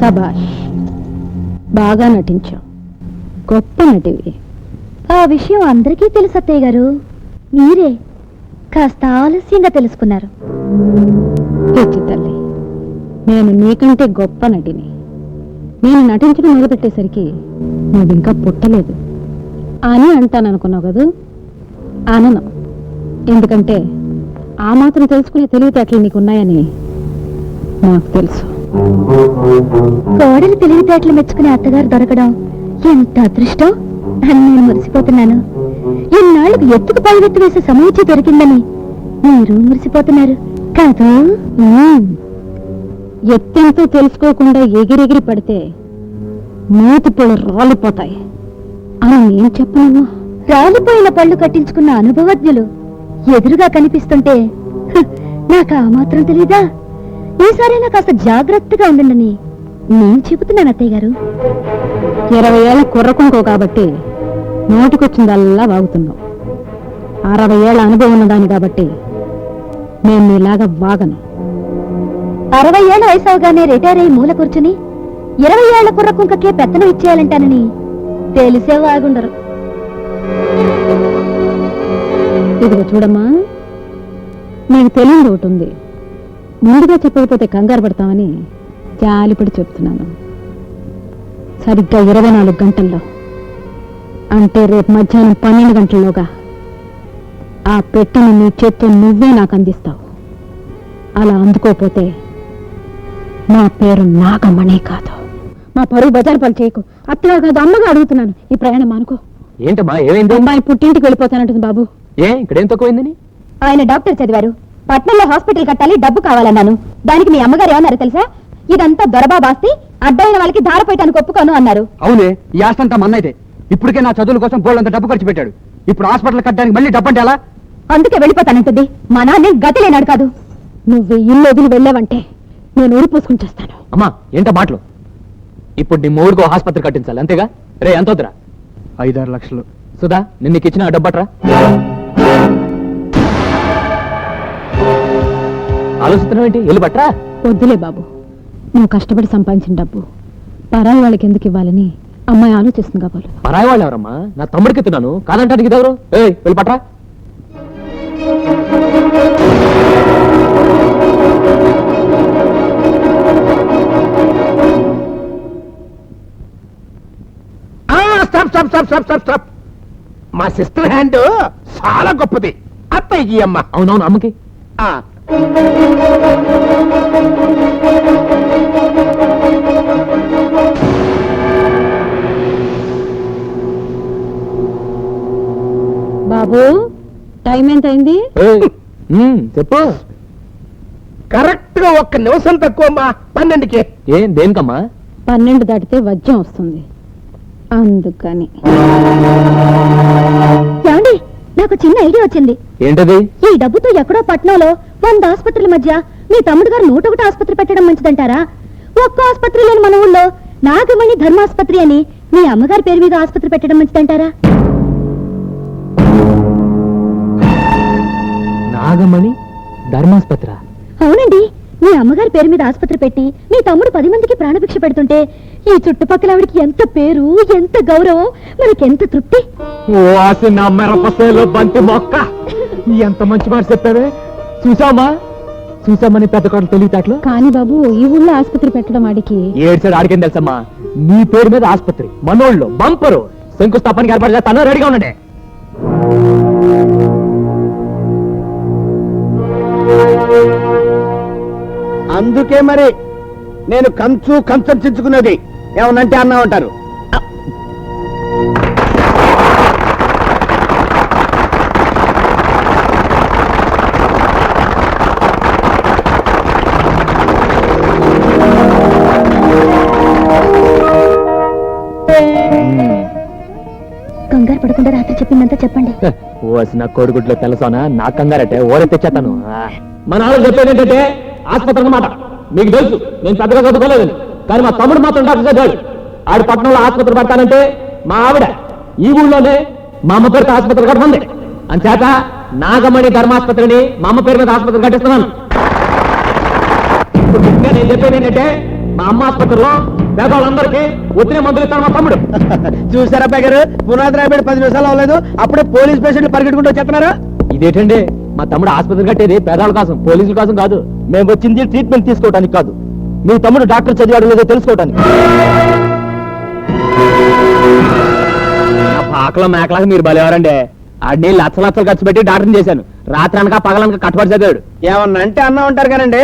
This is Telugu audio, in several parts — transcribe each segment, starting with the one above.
సభాష్ బాగా నటించావు. గొప్ప నటివి. ఆ విషయం అందరికీ తెలుసు అత్తయ్య గారు. మీరే కాస్త ఆలస్యంగా తెలుసుకున్నారు. పిచ్చి తల్లి నేను నీకంటే గొప్ప నటిని. నేను నటించడం మొదలుపెట్టేసరికి నువ్వు ఇంకా పుట్టలేదు. అని అంటాను అనుకున్నావు కదూ? అనను. ఎందుకంటే ఆ మాత్రం తెలుసుకునే తెలివితేటలు నీకున్నాయని నాకు తెలుసు. కోడలు తెలివితేటలు మెచ్చుకునే అత్తగారు దొరకడం ఎంత అదృష్టం? అని నేను మురిసిపోతున్నాను. ఇన్నాళ్ళకు ఎత్తుకు పైవెత్తు వేసే సమూచి దొరికిందని మీరు మురిసిపోతున్నారు కాదు? ఎత్తెంతో తెలుసుకోకుండా ఎగిరెగిరి పడితే మూతి పళ్ళు రాలిపోతాయి. అని నేను చెప్పను రాలిపోయిన పళ్ళు కట్టించుకున్న అనుభవజ్ఞులు ఎదురుగా కనిపిస్తుంటే నాకు ఆ మాత్రం తెలీదా? ఈసారైనా కాస్త జాగ్రత్తగా ఉండండి నేను చెబుతున్నాను అత్తయ్య గారు. ఇరవై ఏళ్ళ కుర్రకుంకో కాబట్టి నోటికొచ్చిందల్లా వాగుతున్నావు అరవై ఏళ్ళ అనుభవం ఉన్నదాన్ని కాబట్టి నేను నీలాగా వాగను. అరవై ఏళ్ళ వయసు అవగానే రిటైర్ అయ్యి మూల కూర్చుని ఇరవై ఏళ్ళ కుర్ర కుంకకే పెత్తనం ఇచ్చేయాలంటానని తెలిసే వాగుండరు. ఇదిగో చూడమ్మా నీకు తెలియదు ఒకటి ఉంది. ముందుగా చెప్పకపోతే కంగారు పడతామని జాలిపడి చెప్తున్నాను. సరిగ్గా ఇరవై నాలుగు గంటల్లో. అంటే రేపు మధ్యాహ్నం పన్నెండు గంటల్లోగా. ఆ పెట్టెను నీ చేత్తో నువ్వే నాకు అందిస్తావు. అలా అందుకోపోతే నా పేరు నాగమణి కాదు. మా పరువు బజారు పని చేయకు. అత్తగా కాదు అమ్మగా అడుగుతున్నాను. ఈ ప్రయాణం అనుకో ఏంటమ్మా ఏమైంది? అమ్మాయి పుట్టింటికి వెళ్ళిపోతానంటుంది బాబు. ఏ ఇక్కడేం తక్కువైందని? ఆయన డాక్టర్ చదివారు. పట్నంలో హాస్పిటల్ కట్టాలి డబ్బు కావాలన్నాను. దానికి మీ అమ్మగారు ఏమన్నారు తెలుసా? ఇదంతా దొరబాబాస్తి అడ్డైన వాళ్ళకి ధారపోయటానికి ఒప్పుకోను అన్నారు. అవునే ఈ ఆస్తంతా మన్నైతే. ఇప్పటికే నా చదువుల కోసం బోళ్ళంత డబ్బు ఖర్చు పెట్టాడు. ఇప్పుడు హాస్పిటల్ కట్టడానికి మళ్ళీ డబ్బు అంటే ఎలా? అందుకే వెళ్ళిపోతానంటుంది. మా నాన్న గతి లేనాడు కాదు. నువ్వు ఇల్లు వదిలి వెళ్ళావంటే నేను ఊరి పూసుకుని చేస్తాను. అమ్మా ఏంట మాటలు? ఇప్పుడు నీ మూడుకో ఆసుపత్రి కట్టించాలి అంతేగా? రే ఎంత వద్దురా ఐదారు లక్షలు. సుధా నిన్న నీకు ఇచ్చిన ఆ డబ్బట్రా ఆలోచిస్తున్నావు ఏంటి ఇల్లు పట్రా వద్దులే బాబు. నువ్వు కష్టపడి సంపాదించిన డబ్బు. పరాయి వాళ్ళకి ఎందుకు ఇవ్వాలని అమ్మాయి ఆలోచిస్తుంది కాబోలు పరాయి వాళ్ళు ఎవరమ్మా? నా తమ్ముడికి ఎత్తున్నాను కాదంటానికి ఇదెవరు ఏయ్ వెళ్ళి పట్రా stop stop stop stop stop stop మా సిస్టర్ హ్యాండ్ చాలా గొప్పది. అత్తయ్యకి అమ్మ. అవునవును అమ్మకి. ఆ. బాబు టైం ఎంత అయింది చెప్పు. కరెక్ట్గా ఒక్క నిమిషం తక్కువ అమ్మా. పన్నెండుకి. ఏం దేనికమ్మా? పన్నెండు దాటితే వజ్యం వస్తుంది. అందుకని. నాకు చిన్న ఐడియా వచ్చింది. ఏంటది? డబ్బుతో ఎక్కడో పట్నంలో వంద ఆసుపత్రుల మధ్య మీ తమ్ముడు గారు నూట ఒకటి ఆసుపత్రి పెట్టడం మంచిదంటారా? ఒక్క ఆసుపత్రి లేని మన ఊళ్ళో నాగమణి ధర్మాసుపత్రి అని మీ అమ్మగారి పేరు మీద ఆసుపత్రి పెట్టడం మంచిదంటారా? నాగమణి ధర్మాస్పత్ర? అవునండి మీ అమ్మగారి పేరు మీద ఆసుపత్రి పెట్టి మీ తమ్ముడు పది మందికి ప్రాణభిక్ష పెడుతుంటే ఈ చుట్టుపక్కల ఆవిడకి ఎంత పేరు ఎంత గౌరవం మనకెంత తృప్తి? ఓ నా మిరపసేలో బంతి మొక్క. ఎంత మంచి మాట చెప్పావే? చూసామా చూసామని పెద్ద కోటలు తెలియటాట్లు కానీ బాబు ఈ ఊళ్ళో ఆసుపత్రి పెట్టడం వాడికి ఏడు సైడ్ ఆడికేం తెలుసమ్మా? నీ పేరు మీద ఆసుపత్రి మనోళ్ళు బంపరు. శంకుస్థాపనకి ఏర్పాటు చేస్తాను రెడీగా ఉండండి. అందుకే మరి నేను కంచు కంచర్చించుకున్నది ఏమనంటే అన్నా ఉంటారు ఓసి కోడిగుడ్లో తెలుసానా నా కంగారటే ఓరే తెచ్చేతాను ఆ. మన ఆవిడ చెప్పేది ఏంటంటే ఆసుపత్రి అన్నమాట. మీకు తెలుసు నేను పెద్దగా చదువుకోలేదని. కానీ మా తమ్ముడు మాత్రం డాక్టర్ చదివాడు ఆడి పట్టణంలో ఆసుపత్రి పడతానంటే మా ఆవిడ ఈ ఊళ్ళోనే మా అమ్మ పేరుతో ఆసుపత్రి కట్టమంది అంచేత నాగమణి ధర్మాసుపత్రిని మా అమ్మ పేరు మీద ఆసుపత్రి కట్టిస్తున్నాను. నేను చెప్పేది ఏంటంటే మా అమ్మ ఆసుపత్రిలో పేదవాళ్ళందరికీ ఒత్తిడి మందులు ఇస్తాను మా తమ్ముడు. చూసారా గారు పునాది రాబడి పది నిమిషాలు అవ్వలేదు. అప్పుడే పోలీస్ పేషెంట్ పరిగెట్టుకుంటూ వచ్చేస్తున్నారా. ఇదేంటండి? మా తమ్ముడు ఆసుపత్రి కట్టేది పేదవాళ్ళ కోసం పోలీసుల కోసం కాదు. మేము వచ్చింది ట్రీట్మెంట్ తీసుకోవడానికి కాదు. మీ తమ్ముడు డాక్టర్ చదివాడు లేదో తెలుసుకోవడానికి పాకలో మేకలాగా మీరు బలేవారండి. ఆడిని లచ్చ లచ్చలు ఖర్చు పెట్టి డాక్టర్ని చేశాను. రాత్రి అనక పగలనక కట్టుబడి చదివాడు. ఏమన్నా అంటే అన్నా ఉంటారు కానండి.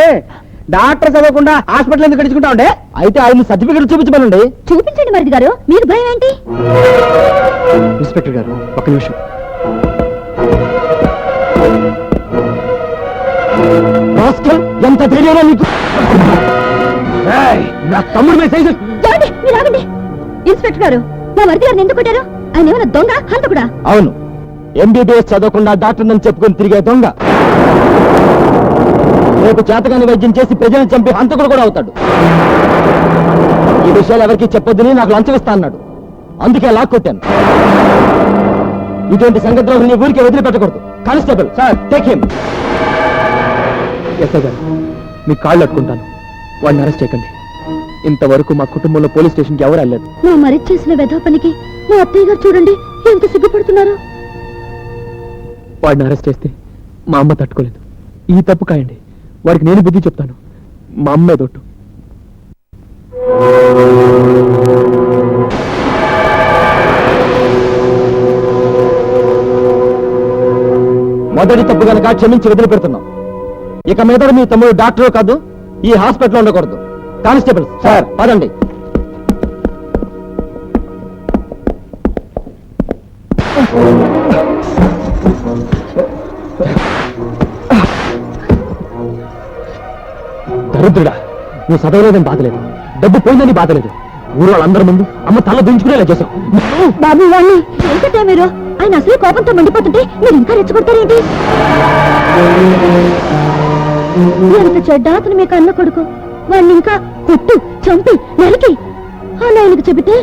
డాక్టర్ చదవకుండా హాస్పిటల్ ఎందుకు గడుచుకుంటా ఉండే? అయితే ఆయన సర్టిఫికెట్ చూపించమనండి. చూపించండి మరిది గారు. మీకు భయం ఏంటి? ఇన్స్పెక్టర్ గారు ఒక నిమిషం. ఎంత ధైర్యంగా నీకు. నా తమ్ముడు మీద సైజు మీరు ఆగండి. ఇన్స్పెక్టర్ గారు మా మరిది గారిని ఎందుకు కొట్టారు? ఆయన ఏమైనా దొంగ హంతకుడా? అవును. ఎంబీబీఎస్ చదవకుండా డాక్టర్ నన్ను చెప్పుకొని తిరిగే దొంగ. రేపు చేతగాని వైద్యం చేసి ప్రజలను చంపి హంతకుడు కూడా అవుతాడు. ఈ విషయాలు ఎవరికి చెప్పొద్దని నాకు లంచం ఇస్తా అన్నాడు. అందుకే లాక్కొట్టాను ఇటువంటి నీ ఊరికే వదిలిపెట్టకూడదు. Constable sir. Take him. SI గారు మీ కాళ్ళు అట్టుకుంటాను వాడిని అరెస్ట్ చేయకండి. ఇంతవరకు మా కుటుంబంలో పోలీస్ స్టేషన్కి ఎవరు వెళ్ళలేదు. మా మరిది చేసిన వెధా పనికి మా అత్తయ్య గారు చూడండి ఎంత సిగ్గుపడుతున్నారు. వాడిని అరెస్ట్ చేస్తే మా అమ్మ తట్టుకోలేదు. ఈ తప్పు కాయండి. వారికి నేను బుద్ధి చెప్తాను. మా అమ్మే తొట్టు మొదటి తప్పు కనుక క్షమించి వదిలిపెడుతున్నాం. ఇక మీద మీ తమ్ముడు డాక్టర్ కాదు ఈ హాస్పిటల్ ఉండకూడదు. కానిస్టేబుల్ సార్ పదండి. నువ్వు చదవలేదని బాధలేదు. డబ్బు పోయిందని బాధలేదు. ఊరు వాళ్ళందరి ముందు అమ్మ తల దించుకునేలా చేశావు. బాబు వాణ్ణి. మీరు. ఆయన అసలు కోపంతో మండిపోతుంటే మీరు ఇంకా రెచ్చగొడతారేంటి ఎంత చెడ్డ అతను మీకు అన్న కొడుకు. వాడిని ఇంకా కొట్టు చంపి నరికి. అలా ఆయనకు చెబితే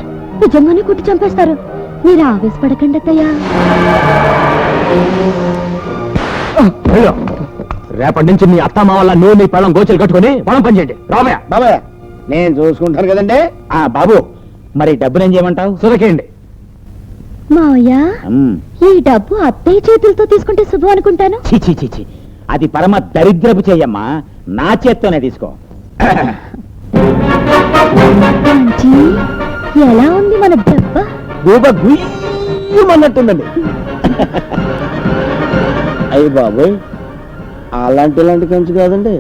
నిజంగానే కొట్టి చంపేస్తారు. మీరు ఆవేశపడకండి అత్తయ్యా. రేపటి నుంచి నీ అత్త మా వల్ల నువ్వు నీ పళ్ళం గోచలు కట్టుకొని పొలం పని చేయండి. రాబోయా బాబాయ్ నేను చూసుకుంటాను కదండి? ఆ బాబు మరి డబ్బునేం చేయమంటావు? సురకేయండి. మావయ్య ఈ డబ్బు అత్తయ్య చేతులతో తీసుకుంటే శుభం అనుకుంటాను. చి చి చి చి అది పరమ దరిద్రపు చెయ్యమ్మా నా చేత్తోనే తీసుకో. మంచి ఎలా ఉంది మన గూబ గుయ్యమన్నట్టుందండి. అయ్యి బాబోయ్. అలాంటి ఇలాంటి కంచి కాదండి.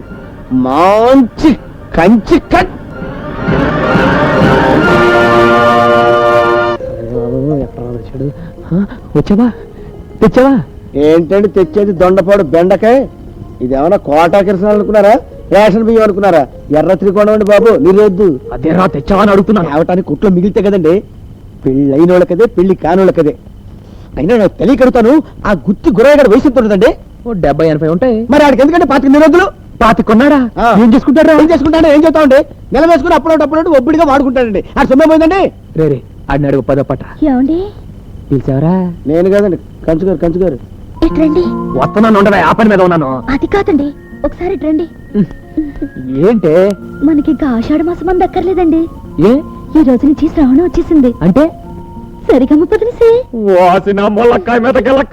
మంచి కంచి కట్. వచ్చావా తెచ్చావా? ఏంటండి తెచ్చేది దొండపాడు బెండకాయ? ఇది ఏమైనా కోటా కిరసనాలు అనుకున్నారా? రేషన్ బియ్యం అనుకున్నారా? ఎర్ర త్రికోణం అండి బాబు నిరేద్దు అదే రా తెచ్చావా అని అడుగుతున్నాను. తేవటానికి కుట్లో మిగిలితే కదండి? పెళ్ళి అయిన వాళ్ళకదే పెళ్ళి కానోళ్ళకదే. అయినా నాకు తెలియకడుతాను ఆ గుత్తి గురయ్య వయసు ఉంటుందండి? ఓ డెబ్బై ఎనభై ఉంటాయి. మరి ఆడికి ఎందుకంటే పాతిక నిరోధులు? పాతి కొన్నాడా. ఏం చేసుకుంటారా ఏం చేసుకుంటాడు? ఏం చేస్తామండి నెల వేసుకుని అప్పుడు అప్పుడు ఒబ్బడిగా వాడుకుంటాడండి. ఆ సొమ్మే పోయిందండి రే రే ఆడిని అడుగు పద పట్ట ఏమండి? పిలిచావరా? నేను కాదండి కంచుగారు కంచుగారు వస్తున్నాను ఉండవా ఆ పని మీద ఉన్నాను. అది కాదండి ఒకసారి ఇట్రండి ఏంటే? మనకి ఇంకా ఆషాఢ మాసం అంత అక్కర్లేదండి ఏ? ఈ రోజు నుంచి శ్రావణం వచ్చేసింది. అంటే? సరిగమ్మ పదిలిసి. వాసిన మొలక్కాయ మీద గెలక్క